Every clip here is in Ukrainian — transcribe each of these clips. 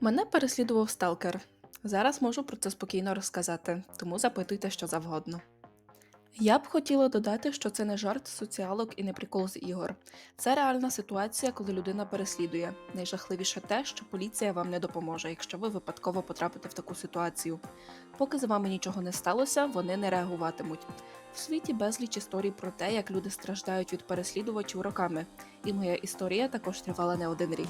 Мене переслідував сталкер. Зараз можу про це спокійно розказати, тому запитуйте що завгодно. Я б хотіла додати, що це не жарт соціалок і не прикол з ігор. Це реальна ситуація, коли людина переслідує. Найжахливіше те, що поліція вам не допоможе, якщо ви випадково потрапите в таку ситуацію. Поки з вами нічого не сталося, вони не реагуватимуть. В світі безліч історій про те, як люди страждають від переслідувачів роками, і моя історія також тривала не один рік.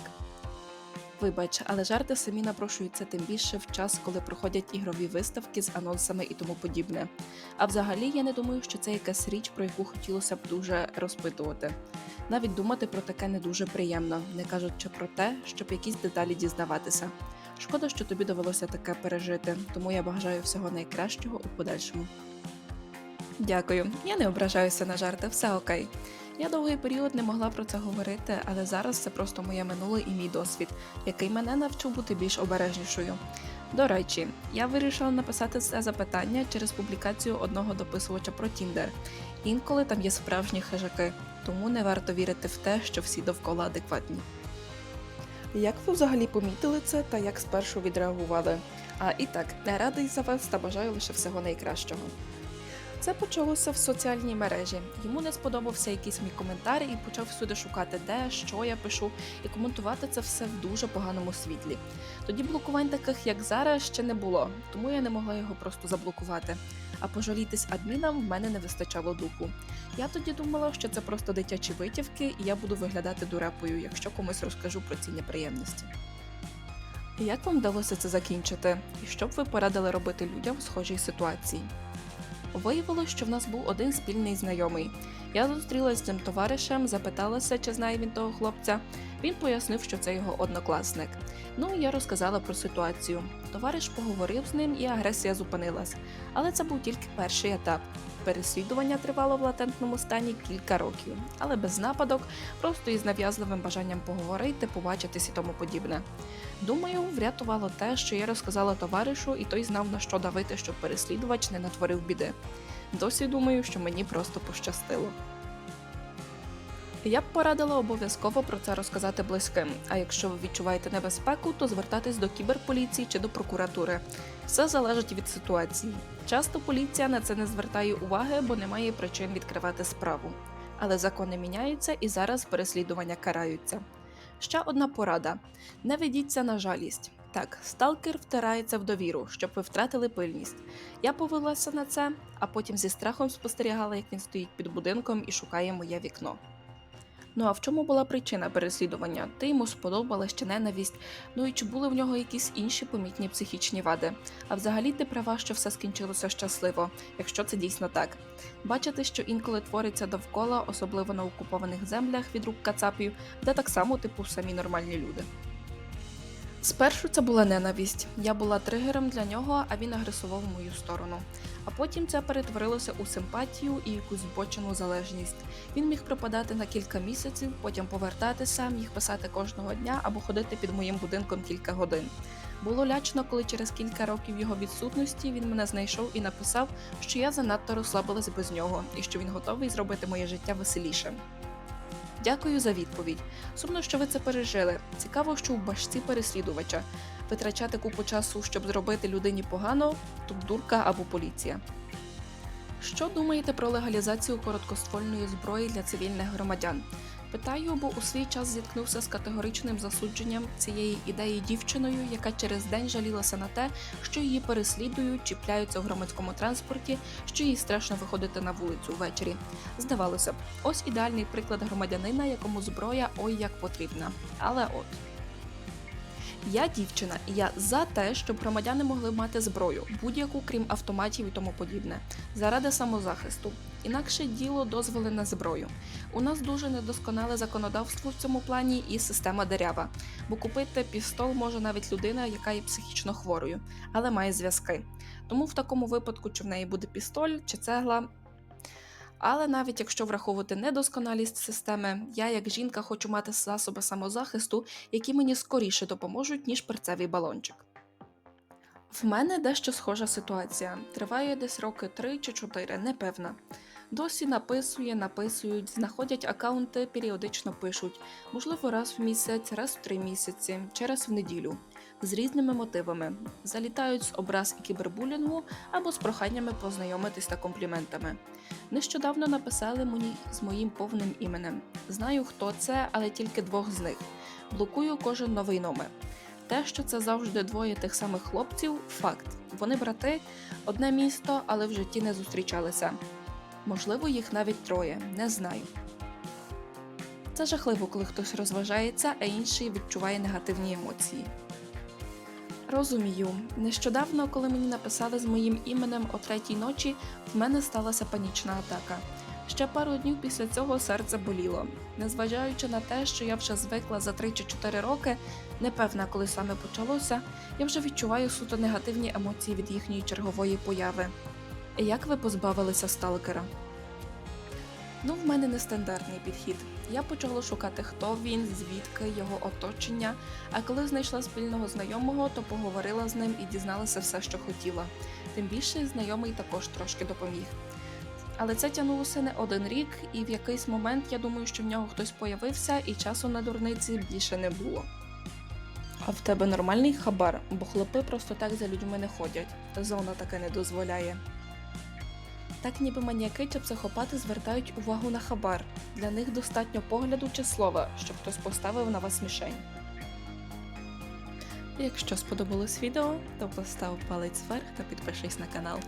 Вибач, але жарти самі напрошуються тим більше в час, коли проходять ігрові виставки з анонсами і тому подібне. А взагалі я не думаю, що це якась річ, про яку хотілося б дуже розпитувати. Навіть думати про таке не дуже приємно, не кажучи про те, щоб якісь деталі дізнаватися. Шкода, що тобі довелося таке пережити, тому я бажаю всього найкращого у подальшому. Дякую, я не ображаюся на жарти, все окей. Я довгий період не могла про це говорити, але зараз це просто моє минуле і мій досвід, який мене навчив бути більш обережнішою. До речі, я вирішила написати це запитання через публікацію одного дописувача про Тіндер. Інколи там є справжні хижаки, тому не варто вірити в те, що всі довкола адекватні. Як ви взагалі помітили це та як спершу відреагували? А і так, радий за вас та бажаю лише всього найкращого. Це почалося в соціальній мережі. Йому не сподобався якийсь мій коментар і почав всюди шукати, де, що я пишу, і коментувати це все в дуже поганому світлі. Тоді блокувань таких, як зараз, ще не було, тому я не могла його просто заблокувати. А пожалітись адмінам в мене не вистачало духу. Я тоді думала, що це просто дитячі витівки, і я буду виглядати дурепою, якщо комусь розкажу про ці неприємності. Як вам вдалося це закінчити? І що б ви порадили робити людям в схожій ситуації? Виявилось, що в нас був один спільний знайомий. Я зустрілася з цим товаришем, запиталася, чи знає він того хлопця. Він пояснив, що це його однокласник. Ну я розказала про ситуацію. Товариш поговорив з ним, і агресія зупинилась. Але це був тільки перший етап. Переслідування тривало в латентному стані кілька років, але без нападок, просто із нав'язливим бажанням поговорити, побачитись і тому подібне. Думаю, врятувало те, що я розказала товаришу, і той знав на що давити, щоб переслідувач не натворив біди. Досі думаю, що мені просто пощастило. Я б порадила обов'язково про це розказати близьким. А якщо ви відчуваєте небезпеку, то звертайтесь до кіберполіції чи до прокуратури. Все залежить від ситуації. Часто поліція на це не звертає уваги, бо немає причин відкривати справу. Але закони міняються і зараз переслідування караються. Ще одна порада: не ведіться на жалість. Так, сталкер втирається в довіру, щоб ви втратили пильність. Я повелася на це, а потім зі страхом спостерігала, як він стоїть під будинком і шукає моє вікно. Ну а в чому була причина переслідування? Ти йому сподобалась чи ненавість, Ну і чи були в нього якісь інші помітні психічні вади? А взагалі ти права, що все скінчилося щасливо, якщо це дійсно так. Бачити, що інколи твориться довкола, особливо на окупованих землях від рук кацапів, де так само типу самі нормальні люди. Спершу це була ненависть. Я була тригером для нього, а він агресував в мою сторону. А потім це перетворилося у симпатію і якусь збочену залежність. Він міг пропадати на кілька місяців, потім повертатися, міг писати кожного дня або ходити під моїм будинком кілька годин. Було лячно, коли через кілька років його відсутності він мене знайшов і написав, що я занадто розслабилась без нього і що він готовий зробити моє життя веселішим. Дякую за відповідь. Сумно, що ви це пережили. Цікаво, що у башці переслідувача витрачати купу часу, щоб зробити людині погано, тут дурка або поліція. Що думаєте про легалізацію короткоствольної зброї для цивільних громадян? Питаю, бо у свій час зіткнувся з категоричним засудженням цієї ідеї дівчиною, яка через день жалілася на те, що її переслідують, чіпляються в громадському транспорті, що їй страшно виходити на вулицю ввечері. Здавалося б, ось ідеальний приклад громадянина, якому зброя ой як потрібна. Але от. Я дівчина, і я за те, щоб громадяни могли мати зброю, будь-яку, крім автоматів і тому подібне, заради самозахисту. Інакше діло дозволи на зброю. У нас дуже недосконале законодавство в цьому плані і система дерява, бо купити пістол може навіть людина, яка є психічно хворою, але має зв'язки. Тому в такому випадку, чи в неї буде пістоль чи цегла. Але навіть якщо враховувати недосконалість системи, я як жінка хочу мати засоби самозахисту, які мені скоріше допоможуть, ніж перцевий балончик. В мене дещо схожа ситуація. Триває десь роки 3 чи 4, непевна. Досі написує, написують, знаходять акаунти, періодично пишуть, можливо, раз в місяць, раз в три місяці, чи раз в неділю. З різними мотивами, залітають з образ і кібербулінгу або з проханнями познайомитись та компліментами. Нещодавно написали мені з моїм повним іменем. Знаю, хто це, але тільки двох з них. Блокую кожен новий номер. Те, що це завжди двоє тих самих хлопців, факт. Вони брати, одне місто, але в житті не зустрічалися. Можливо, їх навіть троє, не знаю. Це жахливо, коли хтось розважається, а інший відчуває негативні емоції. Розумію, нещодавно, коли мені написали з моїм іменем о третій ночі, в мене сталася панічна атака. Ще пару днів після цього серце боліло. Незважаючи на те, що я вже звикла за 3 чи 4 роки, непевна, коли саме почалося, я вже відчуваю суто негативні емоції від їхньої чергової появи. Як ви позбавилися сталкера? Ну, в мене нестандартний підхід. Я почала шукати, хто він, звідки його оточення. А коли знайшла спільного знайомого, то поговорила з ним і дізналася все, що хотіла. Тим більше знайомий також трошки допоміг. Але це тягнулося не один рік, і в якийсь момент я думаю, що в нього хтось появився, і часу на дурниці більше не було. А в тебе нормальний хабар, бо хлопи просто так за людьми не ходять. Зона таке не дозволяє. Так ніби маніяки чи психопати звертають увагу на хабар. Для них достатньо погляду чи слова, щоб хтось поставив на вас мішень. Якщо сподобалось відео, то постав палець вверх та підпишись на канал.